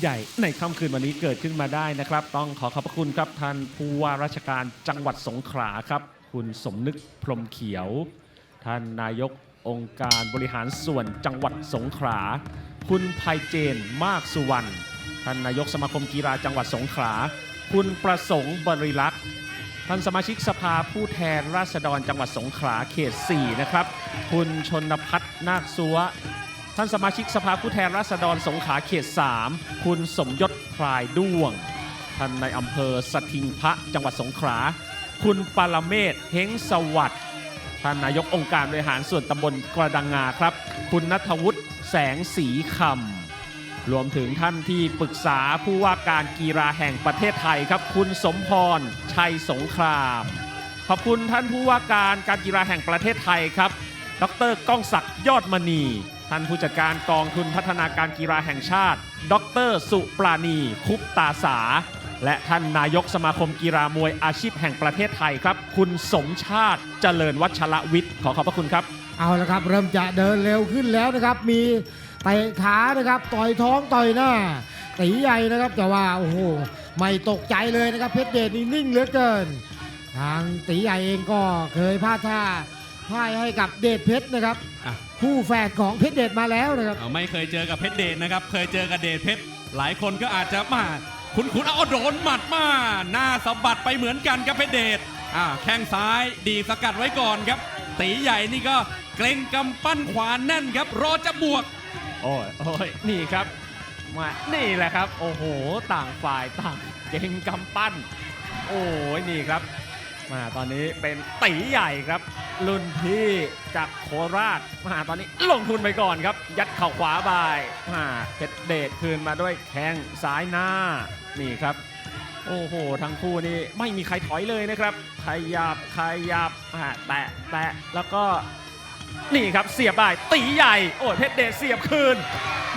ใหญ่ในค่ำคืนวันนี้เกิดขึ้นมาได้นะครับ ต้องขอขอบพระคุณครับท่านผู้ว่าราชการจังหวัดสงขลาครับ คุณสมนึกพรมเขียว ท่านนายกองค์การบริหารส่วนจังหวัดสงขลาคุณภัยเจนมากสุวรรณท่านนายกสมาคมกีฬาจังหวัดสงขลาคุณประสงค์บริลักษ์ท่านสมาชิกสภาผู้แทนราษฎรจังหวัดสงขลาเขต 4 นะครับ คุณชนพัฒน์นาคซัว ท่านสมาชิกสภาผู้แทนราษฎรสงขลาเขต 3 คุณสมยศพลายด้วง ท่านในอำเภอสถิงพระจังหวัดสงขลา คุณปารเมศเฮงสวัสดิ์ท่านนายกองค์การบริหารส่วนตำบลกระดังงาครับ คุณนัทวุฒิแสงสีคำรวมถึงท่านที่ปรึกษาผู้ว่าการกีฬาแห่งประเทศไทยครับ คุณสมพรชัยสงคราม ขอบคุณท่านผู้ว่าการการกีฬาแห่งประเทศไทยครับ ดรก้องศักดิ์ยอดมณี ท่านผู้จัดการกองทุนพัฒนาการกีฬาแห่งชาติ ดร สุปราณี คุปตาสา และท่านนายกสมาคมกีฬามวยอาชีพแห่งประเทศไทยครับ คุณสมชาติเจริญวัชระวิทย์ ขอขอบพระคุณครับ เอาละครับเริ่มจะเดินเร็วขึ้นแล้วนะครับ มีเตะขานะครับต่อยท้องต่อยหน้าตีใหญ่นะครับแต่ว่าโอ้โหไม่ตกใจเลยนะครับเพชรเดชนี่นิ่งเหลือเกิน ทางตีใหญ่เองก็เคยพลาดท่า พ่ายให้กับเดชเพชรนะครับ อะคู่แฝดของเพชรเดชมาแล้วนะครับ เอาไม่เคยเจอกับเพชรเดชนะครับ เคยเจอกับเดชเพชรหลายคนก็อาจจะมาคุณคุณเอาโดนหมัดมา หน้าสะบัดไปเหมือนกันครับเพชรเดชอ่าแข้งซ้ายดีสกัดไว้ก่อนครับ ตีใหญ่นี่ก็เกรงกำปั้นขวาแน่นครับ รอจะบวก โอ้ยโอ้ยนี่ครับมานี่แหละครับ โอ้โห ต่างฝ่ายต่างเก่งกำปั้น โอ้ยนี่ครับมาตอนนี้เป็นตีใหญ่ครับ รุ่นพี่จากโคราชมาตอนนี้ลงทุนไปก่อนครับ ยัดเข่าขวาบายมาเพชรเดชคืนมาด้วยแข้งซ้ายหน้านี่ครับ โอ้โห ทั้งคู่นี่ไม่มีใครถอยเลยนะครับขยับขยับอ่าแตะแตะแล้วก็นี่ครับเสียบได้ตีใหญ่โอ้ยเพชรเดชเสียบคืน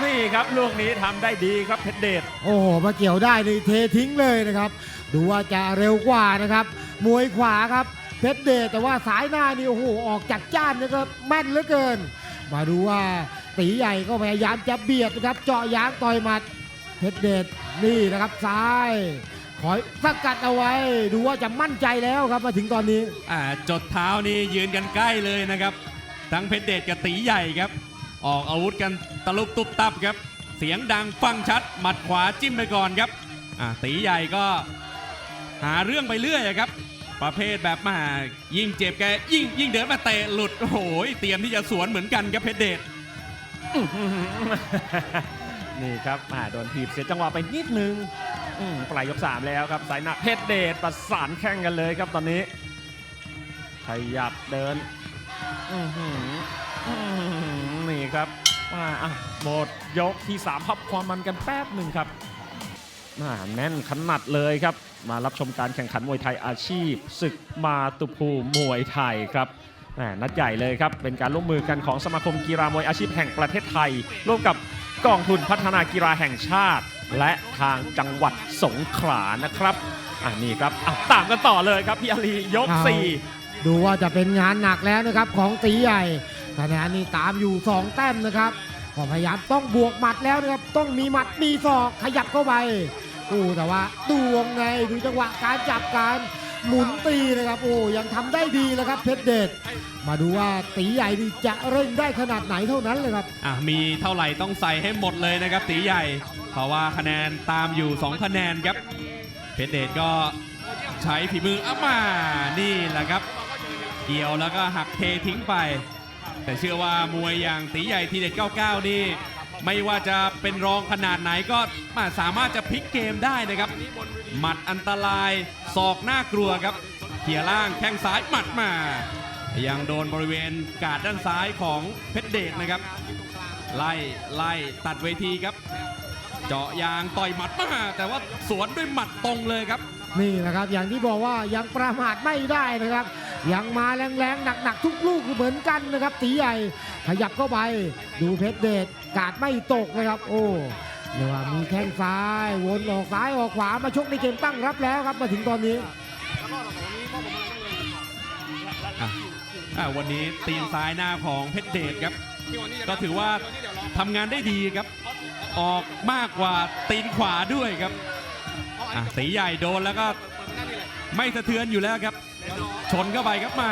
นี่ครับลูกนี้ทำได้ดีครับเพชรเดชโอ้โหมาเกี่ยวได้นี่เททิ้งเลยนะครับ ดูว่าจะเร็วกว่านะครับ มวยขวาครับ เพชรเดชแต่ว่าสายหน้านี่โอ้โหออกจากจ้านนะครับแม่นเหลือเกิน มาดูว่าตีใหญ่ก็พยายามจะเบียดนะครับ เจาะยางต่อยหมัด เพชรเดชนี่นะครับซ้ายคอยสกัดเอาไว้ ดูว่าจะมั่นใจแล้วครับมาถึงตอนนี้อ่าจดเท้านี่ยืนกันใกล้เลยนะครับ ทั้งเพชรเดชกับตีใหญ่ครับ ออกอาวุธกันตะลุบตุบตับครับ เสียงดังฟังชัด หมัดขวาจิ้มไปก่อนครับอ่าตีใหญ่ก็หาเรื่องไปเรื่อยครับ ประเภทแบบมายิ่งเจ็บแกยิ่งยิ่งเดินมาเตะหลุดโอ้โหเตรียมที่จะสวนเหมือนกันครับเพชรเดชนี่ครับอ่าโดนถีบเสียจังหวะไปนิดนึงปลายยก3แล้วครับสายหน้าเพชรเดชประสานแข่งกันเลยครับตอนนี้ขยับเดินนี่ครับมาอะหมดยกที่3พับความมันกันแป๊บหนึ่งครับอ่าแน่นขนาดเลยครับ มารับชมการแข่งขันมวยไทยอาชีพ ศึกมาตุภูมิมวยไทยครับแหม่นัดใหญ่เลยครับ เป็นการร่วมมือกันของสมาคมกีฬามวยอาชีพแห่งประเทศไทย ร่วมกับกองทุนพัฒนากีฬาแห่งชาติ และทางจังหวัดสงขลานะครับอ่านี่ครับอะตามกันต่อเลยครับพี่อาลียกเอา4ดูว่าจะเป็นงานหนักแล้วนะครับของตีใหญ่คะแนนนี่ตามอยู่ 2 แต้มนะครับก็พยายามต้องบวกหมัดแล้วนะครับต้องมีหมัดมีศอกขยับเข้าไป โอ้แต่ว่าดูวงในดูจังหวะการจับการหมุนตีนะครับโอ้ยังทำได้ดีแล้วครับเพชรเดชมาดูว่าตีใหญ่จะเร่งได้ขนาดไหนเท่านั้นเลยครับอะมีเท่าไหร่ต้องใส่ให้หมดเลยนะครับตีใหญ่ เพราะว่าคะแนนตามอยู่ 2 คะแนนครับเพชรเดชก็ใช้ฝีมืออามานี่แหละครับ เกี่ยวแล้วก็หักเททิ้งไป แต่เชื่อว่ามวยอย่างตีใหญ่ทีเด็ด99 นี่ ไม่ว่าจะเป็นรองขนาดไหนก็สามารถจะพลิกเกมได้นะครับ หมัดอันตรายศอกหน่ากลัวครับเขี่ยล่างแข้งซ้ายหมัดมา ยังโดนบริเวณกาดด้านซ้ายของเพชรเดชนะครับ ไล่ไล่ตัดเวทีครับ เจาะยางต่อยหมัดมาแต่ว่าสวนด้วยหมัดตรงเลยครับนี่แหละครับ อย่างที่บอกว่ายังประมาทไม่ได้นะครับ ยังมาแรงๆหนักๆทุกลูกเหมือนกันนะครับตีใหญ่ ขยับเข้าไปดูเพชรเดชกาดไม่ตกนะครับ โอ้เรียกว่ามีแข้งซ้ายวนออกซ้ายออกขวามาชกในเกมตั้งรับแล้วครับมาถึงตอนนี้วันนี้ตีนซ้ายหน้าของเพชรเดชครับ ก็ถือว่าทำงานได้ดีครับ ออกมากกว่าตีนขวาด้วยครับอะตีใหญ่โดนแล้วก็ไม่สะเทือนอยู่แล้วครับ ชนเข้าไปครับมา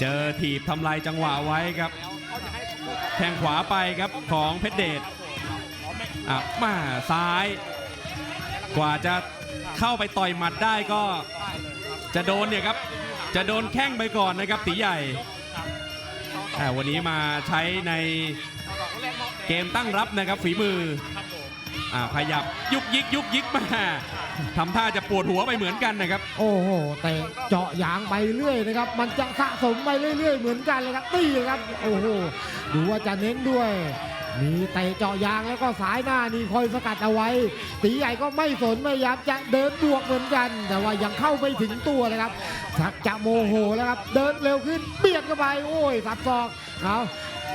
เจอถีบทำลายจังหวะไว้ครับ แทงขวาไปครับของเพชรเดชอะมาซ้าย กว่าจะเข้าไปต่อยหมัดได้ก็ จะโดนเนี่ยครับ จะโดนแข้งไปก่อนนะครับตีใหญ่แต่วันนี้มาใช้ในเกมตั้งรับนะครับฝีมืออ่าขยับยุกยิกยุกยิกมา ทำท่าจะปวดหัวไปเหมือนกันนะครับ โอ้โหเตะเจาะยางไปเรื่อยนะครับ มันจะสะสมไปเรื่อย ๆ เหมือนกันเลยครับนี่ครับ โอ้โหดูว่าจะเน้นด้วย มีเตะเจาะยางแล้วก็สายหน้านี่คอยสกัดเอาไว้ ตีใหญ่ก็ไม่สนพยายามจะเดินบวกเหมือนกัน แต่ว่ายังเข้าไม่ถึงตัวเลยครับชักจะโมโหแล้วครับ เดินเร็วขึ้นเบียดเข้าไปโอ้ยสับศอกเอา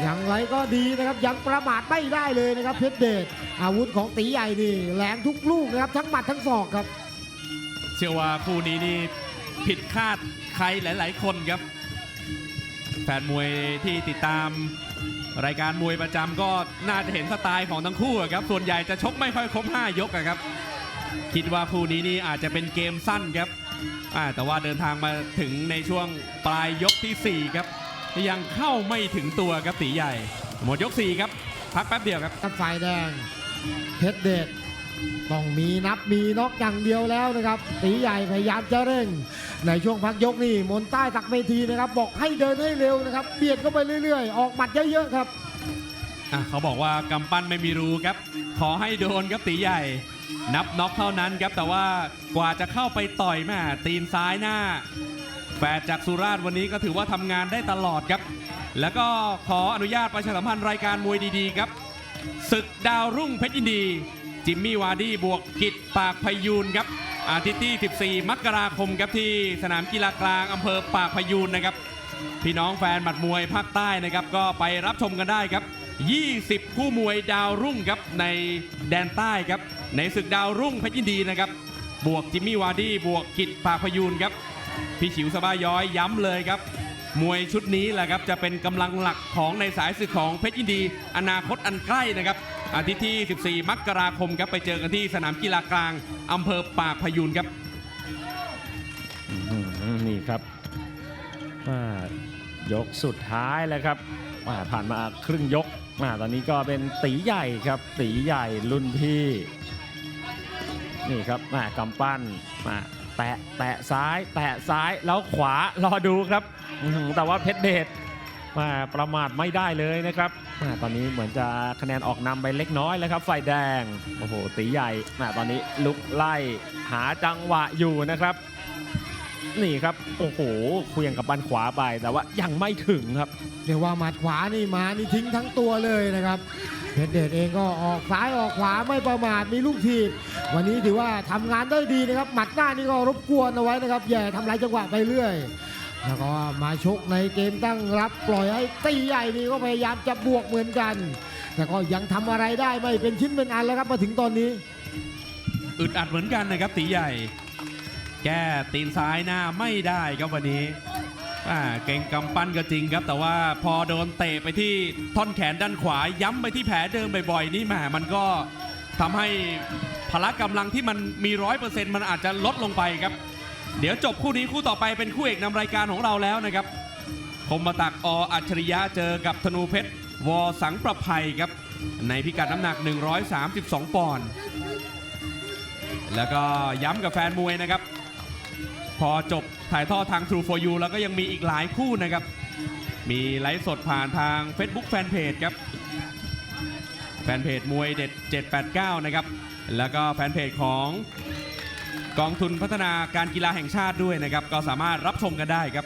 อย่างไรก็ดีนะครับยังประมาทไม่ได้เลยนะครับเพชรเดชอาวุธของตีใหญ่นี่แหลมทุกลูกนะครับทั้งหมัดทั้งศอกครับ เชื่อว่าคู่นี้นี่ผิดคาดใครหลาย ๆ คนครับแฟนมวยที่ติดตามรายการมวยประจำก็น่าจะเห็นสไตล์ของทั้งคู่ครับส่วนใหญ่จะชกไม่ค่อยครบ 5 ยกครับ คิดว่าคู่นี้นี่อาจจะเป็นเกมสั้นครับแต่ว่าเดินทางมาถึงในช่วงปลายยกทีสี่4 ครับ ยังเข้าไม่ถึงตัวครับตีใหญ่ หมดยก4ครับพักแป๊บเดียวครับกับฝ่ายแดงเพชรเดชต้องมีนับมีน็อกอย่างเดียวแล้วนะครับ ตีใหญ่พยายามจะเร่ง ในช่วงพักยกนี่มนใต้ตักเวทีนะครับ บอกให้เดินให้เร็วนะครับ เบียดเข้าไปเรื่อยๆ ออกหมัดเยอะๆครับอะเขาบอกว่ากำปั้นไม่มีรูครับ ขอให้โดนครับตีใหญ่ นับน็อกเท่านั้นครับแต่ว่ากว่าจะเข้าไปต่อยแม่ตีนซ้ายหน้า แฝดจากสุราษฎร์วันนี้ก็ถือว่าทำงานได้ตลอดครับ แล้วก็ขออนุญาตประชาสัมพันธ์รายการมวยดีๆครับศึกดาวรุ่งเพชรยินดี จิมมี่วาร์ดี้บวกกิจปากพยูนครับ อาทิตย์ที่ 14 มกราคมครับที่สนามกีฬากลางอำเภอปากพยูนนะครับ พี่น้องแฟนหมัดมวยภาคใต้นะครับ ก็ไปรับชมกันได้ครับ 20 คู่มวยดาวรุ่งครับในแดนใต้ครับ ในศึกดาวรุ่งเพชรยินดีนะครับ บวกจิมมี่วาร์ดี้บวกกิจปากพยูนครับ พี่ฉิวสบายย้อยย้ำเลยครับ มวยชุดนี้แหละครับจะเป็นกำลังหลักของในสายศึกของเพชรยินดี อนาคตอันใกล้นะครับ อาทิตย์ที่ 14 มกราคมครับไปเจอกันที่สนามกีฬากลางอำเภอปากพยูนครับนี่ครับอ่ายกสุดท้ายแล้วครับอ่าผ่านมาครึ่งยกอ่าตอนนี้ก็เป็นตีใหญ่ครับตีใหญ่รุ่นพี่ นี่ครับมากำปั้นมา แตะแตะซ้ายแตะซ้ายแล้วขวารอดูครับอื้อหือแต่ว่าเพชรเดชมาประมาทไม่ได้เลยนะครับมาตอนนี้เหมือนจะคะแนนออกนำไปเล็กน้อยแล้วครับฝ่ายแดงโอ้โหตีใหญ่มาตอนนี้ลุกไล่หาจังหวะอยู่นะครับ นี่ครับ โอ้โหเคลียงกับบันขวาไป แต่ว่ายังไม่ถึงครับ เรียกว่าหมัดขวานี่มานี่ทิ้งทั้งตัวเลยนะครับเพชรเดชเองก็ออกซ้ายออกขวาไม่ประมาทมีลูกทีบวันนี้ถือว่าทำงานได้ดีนะครับ หมัดหน้านี่ก็รบกวนเอาไว้นะครับอย่าทำลายจังหวะไปเรื่อยแล้วก็มาชกในเกมตั้งรับปล่อยให้ตีใหญ่นี่ก็พยายามจะบวกเหมือนกัน แต่ก็ยังทำอะไรได้ไม่เป็นชิ้นเป็นอันแล้วครับมาถึงตอนนี้อึดอัดเหมือนกันนะครับตีใหญ่ แก้ตีนซ้ายหน้าไม่ได้ครับวันนี้เก่งกำปั้นก็จริงครับ แต่ว่าพอโดนเตะไปที่ท่อนแขนด้านขวา ย้ำไปที่แผลเดิมบ่อยๆนี่แหมมันก็ทำให้พละกำลังที่มันมีร้อยเปอร์เซ็นต์มันอาจจะลดลงไปครับ เดี๋ยวจบคู่นี้คู่ต่อไปเป็นคู่เอกนำรายการของเราแล้วนะครับคมบตักออัจฉริยะเจอกับธนูเพชรวอสังประภัยครับ ในพิกัดน้ำหนัก 132 ปอนด์แล้วก็ย้ำกับแฟนมวยนะครับ พอจบถ่ายทอดทาง True for You แล้วก็ยังมีอีกหลายคู่นะครับ มีไลฟ์สดผ่านทาง Facebook Fanpage ครับ แฟนเพจมวยเด็ด 789 นะครับ แล้วก็แฟนเพจของกองทุนพัฒนาการกีฬาแห่งชาติด้วยนะครับ ก็สามารถรับชมกันได้ครับ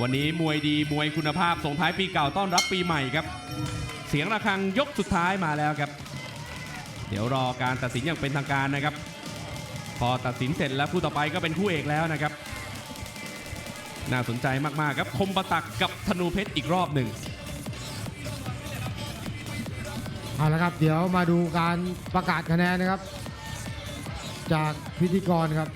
วันนี้มวยดีมวยคุณภาพส่งท้ายปีเก่าต้อนรับปีใหม่ครับ เสียงระฆังยกสุดท้ายมาแล้วครับ เดี๋ยวรอการตัดสินอย่างเป็นทางการนะครับ พอตัดสินเสร็จแล้วคู่ต่อไปก็เป็นคู่เอกแล้วนะครับ น่าสนใจมากๆครับคมประตักกับธนูเพชรอีกรอบหนึ่งเอาละครับ เดี๋ยวมาดูการประกาศคะแนนนะครับ จากพิธีกรครับ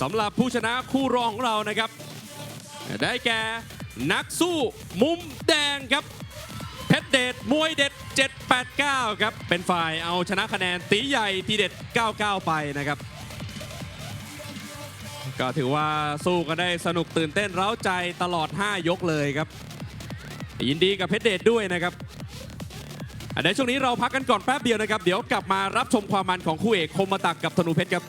สำหรับผู้ชนะคู่รองของเรานะครับ ได้แก่นักสู้มุมแดงครับเพชรเดชมวยเด็ด 789 ครับ เป็นฝ่ายเอาชนะคะแนนตีใหญ่ทีเด็ด 99 ไปนะครับ ก็ถือว่าสู้กันได้สนุกตื่นเต้นเร้าใจตลอด 5 ยกเลยครับ ยินดีกับเพชรเดชด้วยนะครับในช่วงนี้เราพักกันก่อนแป๊บเดียวนะครับ เดี๋ยวกลับมารับชมความมันของคู่เอกคมมาตักกับธนูเพชรครับ